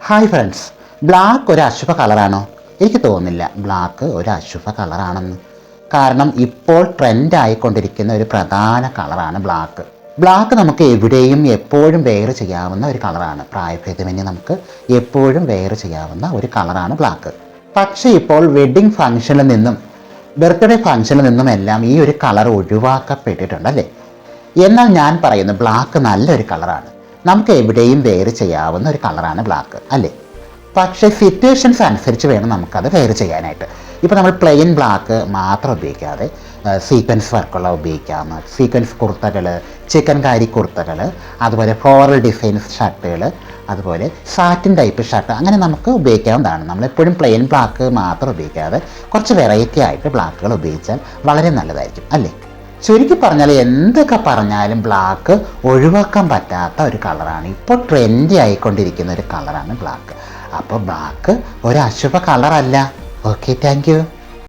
Hi friends black ഒരു അശുഭ കളറാണോ എനിക്ക് തോന്നുന്നില്ല ബ്ലാക്ക് ഒരു അശുഭ കളറാണെന്ന് കാരണം ഇപ്പോൾ ട്രെൻഡ് ആയിക്കൊണ്ടിരിക്കുന്ന ഒരു പ്രധാന കളറാണ് ബ്ലാക്ക് ബ്ലാക്ക് നമുക്ക് എവിടെയും എപ്പോഴും വെയർ ചെയ്യാവുന്ന ഒരു കളറാണ് പ്രായഭേദമന്യേ നമുക്ക് എപ്പോഴും വെയർ ചെയ്യാവുന്ന ഒരു കളറാണ് ബ്ലാക്ക് പക്ഷേ ഇപ്പോൾ വെഡ്ഡിംഗ് ഫംഗ്ഷനിൽ നിന്നും ബർത്ത്ഡേ ഫംഗ്ഷനിൽ നിന്നും എല്ലാം ഈ ഒരു കളർ ഒഴിവാക്കപ്പെട്ടിട്ടുണ്ടല്ലേ എന്നാൽ ഞാൻ പറയുന്നു ബ്ലാക്ക് നല്ലൊരു കളറാണ് നമുക്ക് എവിടെയും വെയർ ചെയ്യാവുന്ന ഒരു കളറാണ് ബ്ലാക്ക് അല്ലേ? പക്ഷേ സിറ്റുവേഷൻസ് അനുസരിച്ച് വേണം നമുക്കത് വെയർ ചെയ്യാനായിട്ട്. ഇപ്പോൾ നമ്മൾ പ്ലെയിൻ ബ്ലാക്ക് മാത്രം ഉപയോഗിക്കാതെ സീക്വൻസ് വർക്കുള്ള ഉപയോഗിക്കാം സീക്വൻസ് കുർത്തകൾ ചിക്കൻ കാരി കുർത്തകൾ അതുപോലെ ഫ്ലോറൽ ഡിസൈൻസ് ഷർട്ടുകൾ അതുപോലെ സാറ്റിൻ ടൈപ്പ് ഷർട്ട് അങ്ങനെ നമുക്ക് ഉപയോഗിക്കാവുന്നതാണ്. നമ്മളെപ്പോഴും പ്ലെയിൻ ബ്ലാക്ക് മാത്രം ഉപയോഗിക്കാതെ കുറച്ച് വെറൈറ്റി ആയിട്ട് ബ്ലാക്കുകൾ ഉപയോഗിച്ചാൽ വളരെ നല്ലതായിരിക്കും അല്ലേ? ചുരുക്കി പറഞ്ഞാൽ എന്തൊക്കെ പറഞ്ഞാലും ബ്ലാക്ക് ഒഴിവാക്കാൻ പറ്റാത്ത ഒരു കളറാണ് ഇപ്പോൾ ട്രെൻഡി ആയിക്കൊണ്ടിരിക്കുന്ന ഒരു കളറാണ് ബ്ലാക്ക് അപ്പോൾ ബ്ലാക്ക് ഒരു അശുഭ കളറല്ല ഓക്കെ താങ്ക്